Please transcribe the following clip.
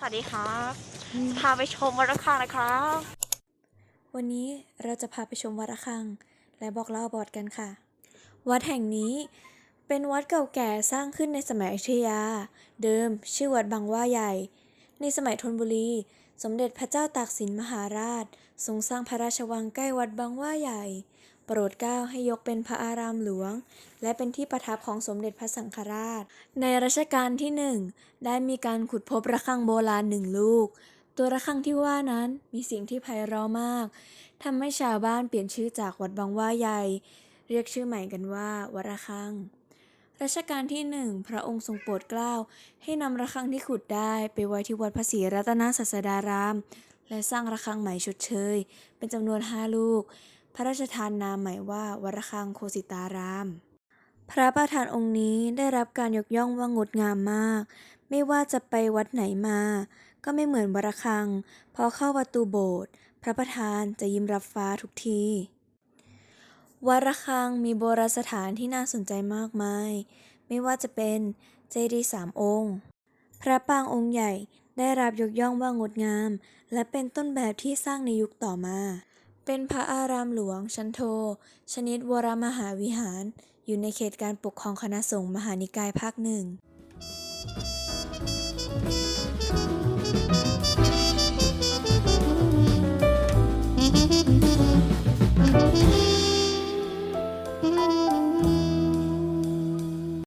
สวัสดีครับพาไปชมวัดระฆังนะครับ วันนี้เราจะพาไปชมวัดระฆัง และบอกเล่าบอดกันค่ะ วัดแห่งนี้เป็นวัดเก่าแก่สร้างขึ้นในสมัยอยุธยา เดิมชื่อวัดบางว่าใหญ่ ในสมัยธนบุรี สมเด็จพระเจ้าตากสินมหาราช ทรงสร้างพระราชวังใกล้วัดบางว่าใหญ่ โปรดเกล้าให้ยกเป็นพระอารามหลวง และเป็นที่ประทับของสมเด็จพระสังฆราช ในรัชกาลที่หนึ่งได้มีการขุดพบระฆังโบราณหนึ่งลูก ตัวระฆังที่ว่านั้นมีเสียงที่ไพเราะมากทำให้ชาวบ้านเปลี่ยนชื่อจากวัดบางว่าใหญ่ เรียกชื่อใหม่กันว่าวัดระฆังรัชกาลที่หนึ่งพระองค์ทรงโปรดเกล้าให้นำระฆังที่ขุดได้ไปไว้ที่วัดพระศรีรัตนศาสดาราม และสร้างระฆังใหม่ชดเชย เป็นจำนวนห้าลูก ระราชทานนามใหม่ว่าวัดระฆังโคสิตาราม พระประธานองค์นี้ได้รับการยกย่องว่างดงามมาก ไม่ว่าจะไปวัดไหนมา ก็ไม่เหมือนวัดระฆัง พอเข้าประตูโบสถ์พระประธานจะยิ้มรับฟ้าทุกทีวัดระฆังมีโบราณสถานที่น่าสนใจมากมาย ไม่ว่าจะเป็นเจดีย์สามองค์ พระปางองค์ใหญ่ได้รับยกย่องว่างดงาม และเป็นต้นแบบที่สร้างในยุคต่อมา เป็นพระอารามหลวง ชั้นโท ชนิดวรมหาวิหาร อยู่ในเขตการปกครองคณะสงฆ์มหานิกายภาคหนึ่ง